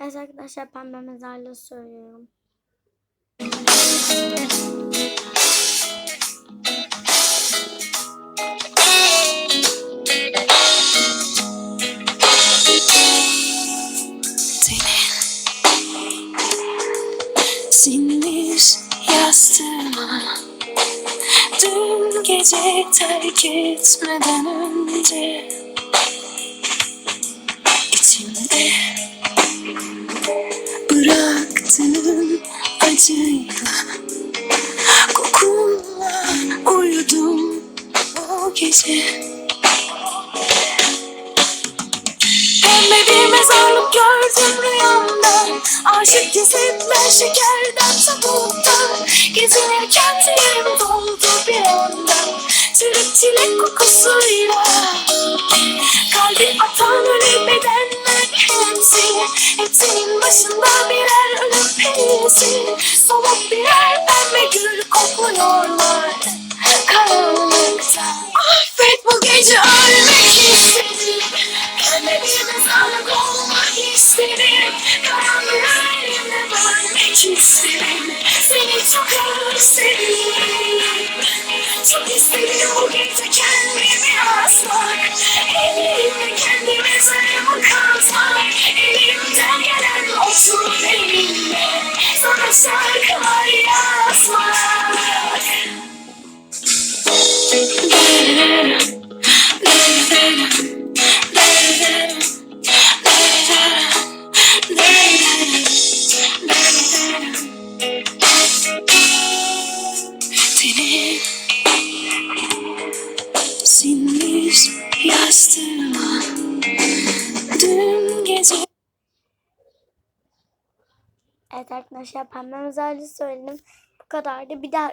Evet arkadaşlar pembe mezarlığı söylüyorum. Sinmiş yastığıma Dün gece terk etmeden önce acıyla Kokunla uyudum o gece. Pembe bir mezarlık gördüm rüyamda. Aşık cesetler şekerden tabutta Gezinirken dilim doldu bir anda. Çürük çilek kokusuyla perisi Soluk birer pembe gül kokluyorlar Karanlıkta Affet bu gece ölmek istedim. Pembe bir mezarlık olmak istedim. Karanlığa elimle vermek istedim. Seni çok özledim. Çok istedim bu gece kendimi asmak. Elimle kendi mezarımı She leaves yesterday. Evet arkadaşlar pembe mezarlığı söyledim. Bu kadardı. Bir daha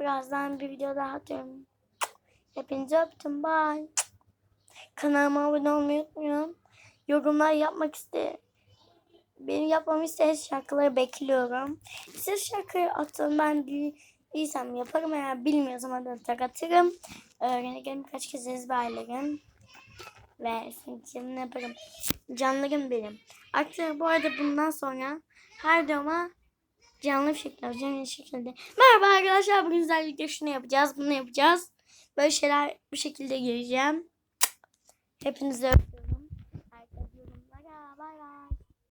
birazdan bir video daha atıyorum. Hepinizi öptüm. Bye. Kanalıma abone olmayı unutmayın. Yorumlar yapmak iste benim yapmamı istediğiniz şarkıları bekliyorum. Siz şarkıyı atın. Ben bilsem yaparım. Eğer bilmiyorsam da tak atarım. Öğrenirken birkaç kez ezberlerim versin. Canım yaparım. Canlarım benim. Artık bu arada bundan sonra her döma canlı bir şekilde, canlı bir şekilde. Merhaba arkadaşlar. Bugün özellikle şunu yapacağız, bunu yapacağız. Böyle şeyler bu şekilde gireceğim. Hepinizi öpüyorum. Herkese yorumlara bay bay.